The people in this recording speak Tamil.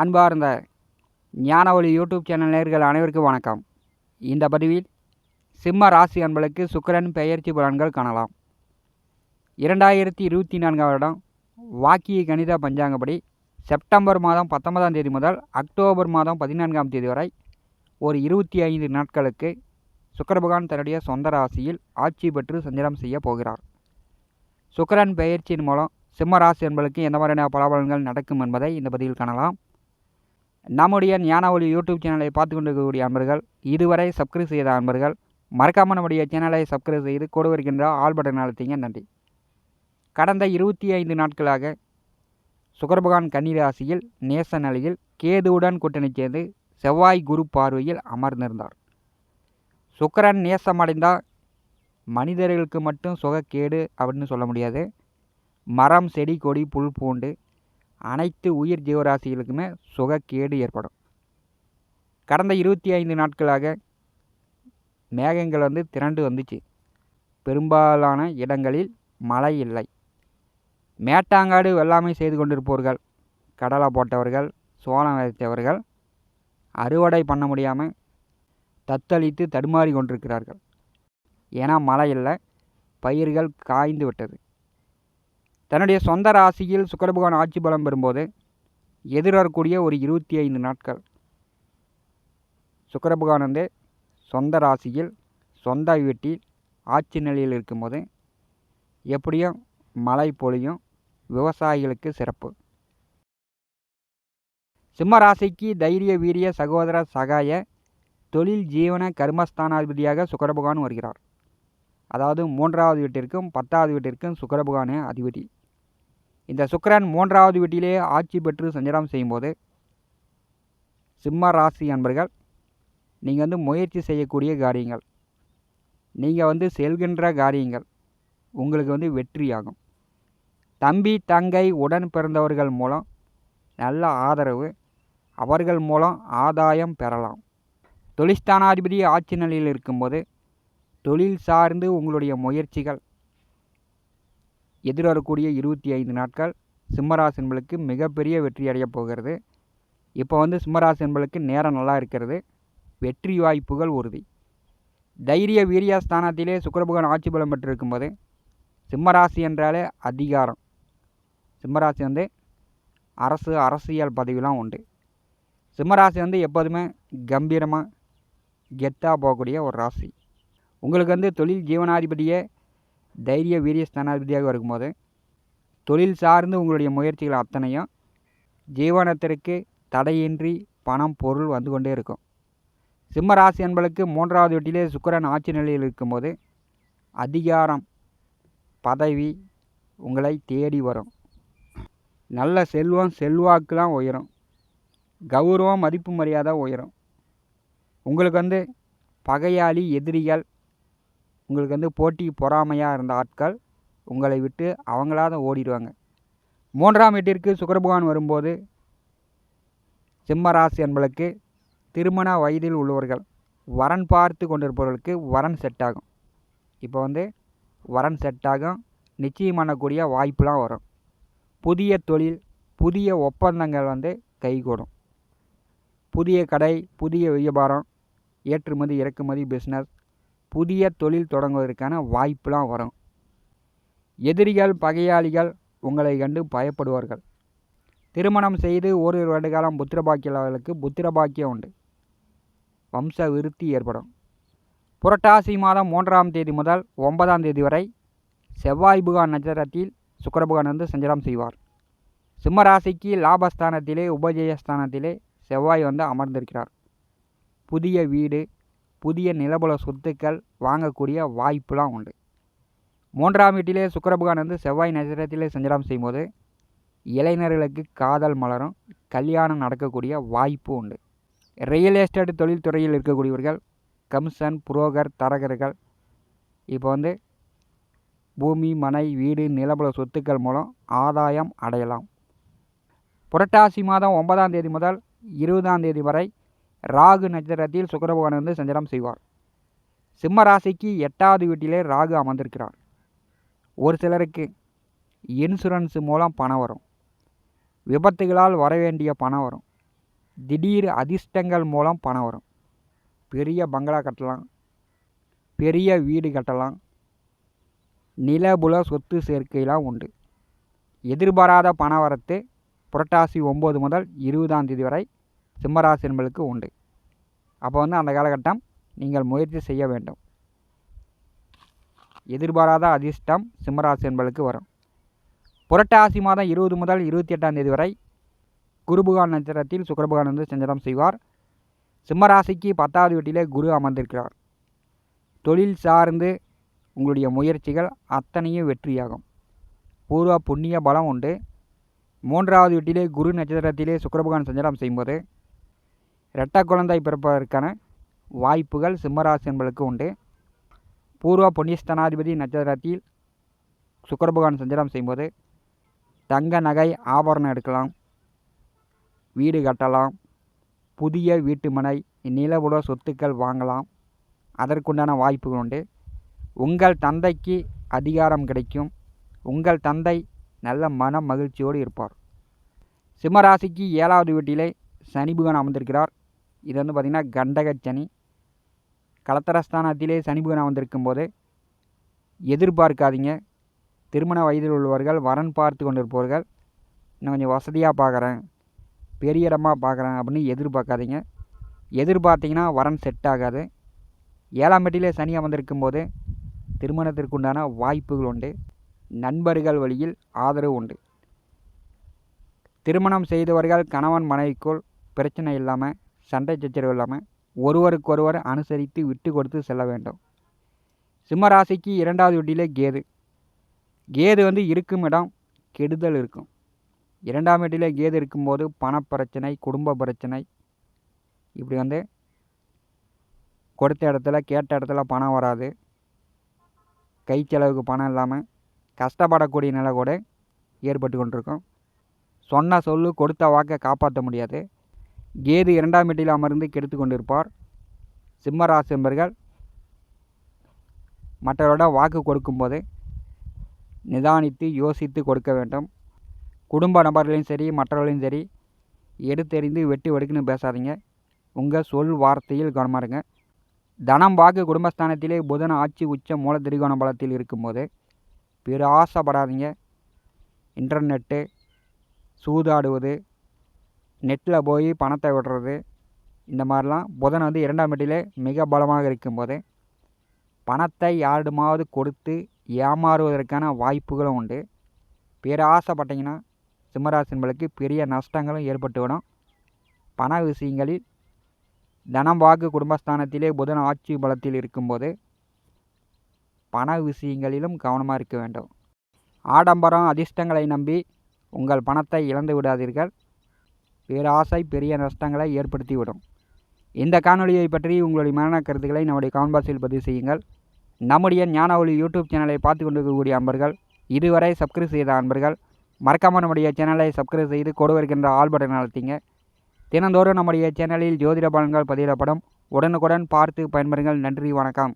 அன்பார்ந்த ஞானவழி யூடியூப் சேனல் நேர்கள் அனைவருக்கும் வணக்கம். இந்த பதிவில் சிம்ம ராசி அன்பளுக்கு சுக்கரன் பெயர்ச்சி பலன்கள் காணலாம். இரண்டாயிரத்தி இருபத்தி நான்காம் வருடம் வாக்கிய கணித பஞ்சாங்கப்படி செப்டம்பர் மாதம் பத்தொன்பதாம் தேதி முதல் அக்டோபர் மாதம் பதினான்காம் தேதி வரை ஒரு இருபத்தி ஐந்து நாட்களுக்கு சுக்கிர பகவான் தன்னுடைய சொந்த ராசியில் ஆட்சி பெற்று சஞ்சாரம் செய்ய போகிறார். சுக்கரன் பெயர்ச்சியின் மூலம் சிம்ம ராசி என்பதற்கு எந்த மாதிரியான பலாபலன்கள் நடக்கும் என்பதை இந்த பதிவில் காணலாம். நம்முடைய ஞான ஒளி யூடியூப் சேனலை பார்த்து கொண்டிருக்கக்கூடிய அன்பர்கள் இதுவரை சப்ஸ்கிரைப் செய்த அன்பர்கள் மறக்காமல் நம்முடைய சேனலை சப்ஸ்கிரைப் செய்து கொடு வருகின்ற ஆல் பட்டன் அழுத்திங்க நன்றி. கடந்த இருபத்தி ஐந்து நாட்களாக சுகர்பகான் கன்னிராசியில் நேச நிலையில் கேதுவுடன் கூட்டணி சேர்ந்து செவ்வாய் குரு பார்வையில் அமர்ந்திருந்தார். சுக்கரன் நேசமடைந்தால் மனிதர்களுக்கு மட்டும் சுகக்கேடு அப்படின்னு சொல்ல முடியாது. மரம் செடி கொடி புல் பூண்டு அனைத்து உயிர் ஜீவராசிகளுக்குமே சுகக்கேடு ஏற்படும். கடந்த இருபத்தி ஐந்து நாட்களாக மேகங்கள் வந்து திரண்டு வந்துச்சு. பெரும்பாலான இடங்களில் மழை இல்லை. மேட்டாங்காடு வெள்ளாமை செய்து கொண்டிருப்பவர்கள் கடலை போட்டவர்கள் சோளம் விதைத்தவர்கள் அறுவடை பண்ண முடியாமல் தத்தளித்து தடுமாறி கொண்டிருக்கிறார்கள். ஏன்னா மழை இல்லை. பயிர்கள் காய்ந்து விட்டது. தன்னுடைய சொந்த ராசியில் சுக்கரபகவான் ஆட்சி பலம் பெறும்போது எதிர்வரக்கூடிய ஒரு இருபத்தி ஐந்து நாட்கள். சுக்கரபகவான் வந்து சொந்த ராசியில் சொந்த வீட்டில் ஆட்சி நிலையில் இருக்கும்போது எப்படியும் மழை பொழியும் விவசாயிகளுக்கு சிறப்பு. சிம்ம ராசிக்கு தைரிய வீரிய சகோதர சகாய தொழில் ஜீவன கர்மஸ்தானாதிபதியாக சுக்கரபகவான் வருகிறார். அதாவது மூன்றாவது வீட்டிற்கும் பத்தாவது வீட்டிற்கும் சுக்கரபகவானே அதிபதி. இந்த சுக்கரன் மூன்றாவது வீட்டிலே ஆட்சி பெற்று சஞ்சாரம் செய்யும்போது சிம்ம ராசி அன்பர்கள் நீங்கள் வந்து முயற்சி செய்யக்கூடிய காரியங்கள். நீங்கள் வந்து செல்கின்ற காரியங்கள் உங்களுக்கு வந்து வெற்றியாகும். தம்பி தங்கை உடன் பிறந்தவர்கள் மூலம் நல்ல ஆதரவு அவர்கள் மூலம் ஆதாயம் பெறலாம். தொழிற்ஸ்தானாதிபதி ஆட்சி நிலையில் இருக்கும்போது தொழில் சார்ந்து உங்களுடைய முயற்சிகள் எதிர்வரக்கூடிய இருபத்தி ஐந்து நாட்கள் சிம்மராசி என்பளுக்கு மிகப்பெரிய வெற்றி அடையப் போகிறது. இப்போ வந்து சிம்மராசி என்பளுக்கு நேரம் நல்லா இருக்கிறது. வெற்றி வாய்ப்புகள் உறுதி. தைரிய வீரிய ஸ்தானத்திலே சுக்கரபகவான் ஆட்சி பலம் பெற்றிருக்கும்போது சிம்மராசி என்றாலே அதிகாரம். சிம்மராசி வந்து அரசு அரசியல் பதவிலாம் உண்டு. சிம்மராசி வந்து எப்போதுமே கம்பீரமாக கெத்தாக போகக்கூடிய ஒரு ராசி. உங்களுக்கு வந்து தொழில் ஜீவனாதிபதியே தைரிய வீரிய ஸ்தானாதிபதியாக இருக்கும்போது தொழில் சார்ந்து உங்களுடைய முயற்சிகள் அத்தனையும் ஜீவனத்திற்கு தடையின்றி பணம் பொருள் வந்து கொண்டே இருக்கும். சிம்ம ராசி என்பளுக்கு மூன்றாவது வீட்டிலே சுக்கரன் ஆட்சி நிலையில் இருக்கும்போது அதிகாரம் பதவி உங்களை தேடி வரும். நல்ல செல்வம் செல்வாக்குலாம் உயரும். கௌரவம் மதிப்பு மரியாதை உயரும். உங்களுக்கு வந்து பகையாளி எதிரிகள் உங்களுக்கு வந்து போட்டி பொறாமையாக இருந்த ஆட்கள் உங்களை விட்டு அவங்களாத ஓடிடுவாங்க. மூன்றாம் வீட்டிற்கு சுக்கரபகவான் வரும்போது சிம்மராசி என்பளுக்கு திருமண வயதில் உள்ளவர்கள் வரன் பார்த்து கொண்டிருப்பவர்களுக்கு வரன் செட் ஆகும். இப்போ வந்து வரன் செட் ஆகும் நிச்சயம் பண்ணக்கூடிய வாய்ப்புலாம் வரும். புதிய தொழில் புதிய ஒப்பந்தங்கள் வந்து கைகூடும். புதிய கடை புதிய வியாபாரம் ஏற்றுமதி இறக்குமதி பிஸ்னஸ் புதிய தொழில் தொடங்குவதற்கான வாய்ப்புலாம் வரும். எதிரிகள் பகையாளிகள் உங்களை கண்டு பயப்படுவார்கள். திருமணம் செய்து ஓரிரு வருட காலம் புத்திரபாக்கியவர்களுக்கு புத்திரபாக்கியம் உண்டு. வம்ச விருத்தி ஏற்படும். புரட்டாசி மாதம் மூன்றாம் தேதி முதல் ஒன்பதாம் தேதி வரை செவ்வாய் புகான் நட்சத்திரத்தில் சுக்கரபுகான் வந்து சஞ்சலம் செய்வார். சிம்மராசிக்கு லாபஸ்தானத்திலே உபஜயஸ்தானத்திலே செவ்வாய் வந்து அமர்ந்திருக்கிறார். புதிய வீடு புதிய நிலபல சொத்துக்கள் வாங்கக்கூடிய வாய்ப்புலாம் உண்டு. மூன்றாம் வீட்டிலே சுக்கரபகான் வந்து செவ்வாய் நட்சத்திரத்திலே சஞ்சாரம் செய்யும்போது இளைஞர்களுக்கு காதல் மலரும் கல்யாணம் நடக்கக்கூடிய வாய்ப்பு உண்டு. ரியல் எஸ்டேட் தொழில்துறையில் இருக்கக்கூடியவர்கள் கமிஷன் புரோகர் தரகர்கள் இப்போ வந்து பூமி மனை வீடு நிலபல சொத்துக்கள் மூலம் ஆதாயம் அடையலாம். புரட்டாசி மாதம் ஒன்பதாம் தேதி முதல் இருபதாம் தேதி வரை ராகு நட்சத்திரத்தில் சுக்கரபகவான் வந்து சஞ்சாரம் செய்வார். சிம்ம ராசிக்கு எட்டாவது வீட்டிலே ராகு அமர்ந்திருக்கிறார். ஒரு சிலருக்கு இன்சூரன்ஸ் மூலம் பணம் வரும். விபத்துகளால் வர வேண்டிய பணம் வரும். திடீர் அதிர்ஷ்டங்கள் மூலம் பணம் வரும். பெரிய பங்களா கட்டலாம். பெரிய வீடு கட்டலாம். நிலபுல சொத்து சேர்க்கையெல்லாம் உண்டு. எதிர்பாராத பண வரத்து புரட்டாசி ஒம்பது முதல் இருபதாம் தேதி வரை சிம்மராசி என்பளுக்கு உண்டு. அப்போ வந்து அந்த காலகட்டம் நீங்கள் முயற்சி செய்ய வேண்டும். எதிர்பாராத அதிர்ஷ்டம் சிம்மராசி என்பளுக்கு வரும். புரட்டாசி மாதம் இருபது முதல் இருபத்தி எட்டாம் தேதி வரை குருபுகான் நட்சத்திரத்தில் சுக்கரபுகான் வந்து சஞ்சாரம் செய்வார். சிம்மராசிக்கு பத்தாவது வீட்டிலே குரு அமர்ந்திருக்கிறார். தொழில் சார்ந்து உங்களுடைய முயற்சிகள் அத்தனையும் வெற்றியாகும். பூர்வ புண்ணிய பலம் உண்டு. மூன்றாவது வீட்டிலே குரு நட்சத்திரத்திலே சுக்கரபுகான் சஞ்சாரம் செய்யும்போது இரட்டை குழந்தை பிறப்பதற்கான வாய்ப்புகள் சிம்மராசி என்பதற்கு உண்டு. பூர்வ புண்ணியஸ்தனாதிபதி நட்சத்திரத்தில் சுக்கரபகவான் சஞ்சாரம் செய்யும்போது தங்க நகை ஆபரணம் எடுக்கலாம் வீடு கட்டலாம் புதிய வீட்டுமனை நிலவுல சொத்துக்கள் வாங்கலாம். அதற்குண்டான வாய்ப்புகள் உண்டு. உங்கள் தந்தைக்கு அதிகாரம் கிடைக்கும். உங்கள் தந்தை நல்ல மன மகிழ்ச்சியோடு இருப்பார். சிம்மராசிக்கு ஏழாவது வீட்டிலே சனி புகன் அமர்ந்திருக்கிறார். இது வந்து பார்த்திங்கன்னா கண்டக சனி கலத்தரஸ்தானத்திலே சனி வந்திருக்கும் போது எதிர்பார்க்காதீங்க. திருமண வயதில் உள்ளவர்கள் வரன் பார்த்து கொண்டிருப்பவர்கள் இன்னும் கொஞ்சம் வசதியாக பார்க்குறேன் பெரிய இடமா பார்க்குறேன் அப்படின்னு எதிர்பார்க்காதீங்க. எதிர்பார்த்தீங்கன்னா வரன் செட் ஆகாது. ஏழாம் பெட்டியிலே சனி அமர்ந்திருக்கும் போது திருமணத்திற்குண்டான வாய்ப்புகள் உண்டு. நண்பர்கள் வழியில் ஆதரவு உண்டு. திருமணம் செய்தவர்கள் கணவன் மனைவிக்குள் பிரச்சனை இல்லாமல் சண்டை சச்சரவு இல்லாமல் ஒருவருக்கொருவர் அனுசரித்து விட்டு கொடுத்து செல்ல வேண்டும். சிம்மராசிக்கு இரண்டாவது வீட்டிலே கேது. கேது வந்து இருக்கும் இடம் கெடுதல் இருக்கும். இரண்டாம் வீட்டிலே கேது இருக்கும்போது பணப்பிரச்சனை குடும்ப பிரச்சனை. இப்படி வந்து கொடுத்த இடத்துல கேட்ட இடத்துல பணம் வராது. கை செலவுக்கு பணம் இல்லாமல் கஷ்டப்படக்கூடிய நிலை கூட ஏற்பட்டு கொண்டிருக்கும். சொன்ன சொல்லு கொடுத்த வாக்கை காப்பாற்ற முடியாது. கேது இரண்டாம் வீட்டில் அமர்ந்து கெடுத்து கொண்டிருப்பார். சிம்மராசி என்பர்கள் மற்றவரோட வாக்கு கொடுக்கும்போது நிதானித்து யோசித்து கொடுக்க வேண்டும். குடும்ப நபர்களையும் சரி மற்றவர்களையும் சரி எடுத்தெறிந்து வெட்டி வெடுக்குன்னு பேசாதீங்க. உங்கள் சொல் வார்த்தையில் கவனமாக இருங்க. தனம் வாக்கு குடும்பஸ்தானத்திலே புதன் ஆட்சி உச்ச மூல திரிகோண பலத்தில் இருக்கும்போது பிற ஆசைப்படாதீங்க இன்டர்நெட்டு சூதாடுவது நெட்டில் போய் பணத்தை விடுறது இந்த மாதிரிலாம். புதன் வந்து இரண்டாம் வீட்டிலே மிக பலமாக இருக்கும்போது பணத்தை யாரிடமாவது கொடுத்து ஏமாறுவதற்கான வாய்ப்புகளும் உண்டு. பிற ஆசைப்பட்டீங்கன்னா சிம்மராசின்பளுக்கு பெரிய நஷ்டங்களும் ஏற்பட்டுவிடும். பண விஷயங்களில் தனம் வாக்கு குடும்பஸ்தானத்திலே புதன் ஆட்சி பலத்தில் இருக்கும்போது பண விஷயங்களிலும் கவனமாக இருக்க வேண்டும். ஆடம்பரம் அதிர்ஷ்டங்களை நம்பி உங்கள் பணத்தை இழந்து விடாதீர்கள். பேராசை பெரிய நஷ்டங்களை ஏற்படுத்திவிடும். இந்த காணொலியை பற்றி உங்களுடைய மரண கருத்துக்களை நம்முடைய கான்பாஸில் பதிவு செய்யுங்கள். நம்முடைய ஞான ஒளி யூடியூப் சேனலை பார்த்து கொண்டிருக்கக்கூடிய அன்பர்கள் இதுவரை சப்ஸ்கிரைப் செய்த அன்பர்கள் மறக்காமல் நம்முடைய சேனலை சப்ஸ்கிரைப் செய்து கொடு வருகின்ற ஆல் பட்டன் அழுத்திங்க. தினந்தோறும் நம்முடைய சேனலில் ஜோதிட பலன்கள் பதிவிடப்படும். உடனுக்குடன் பார்த்து பயன்பெறுங்கள். நன்றி வணக்கம்.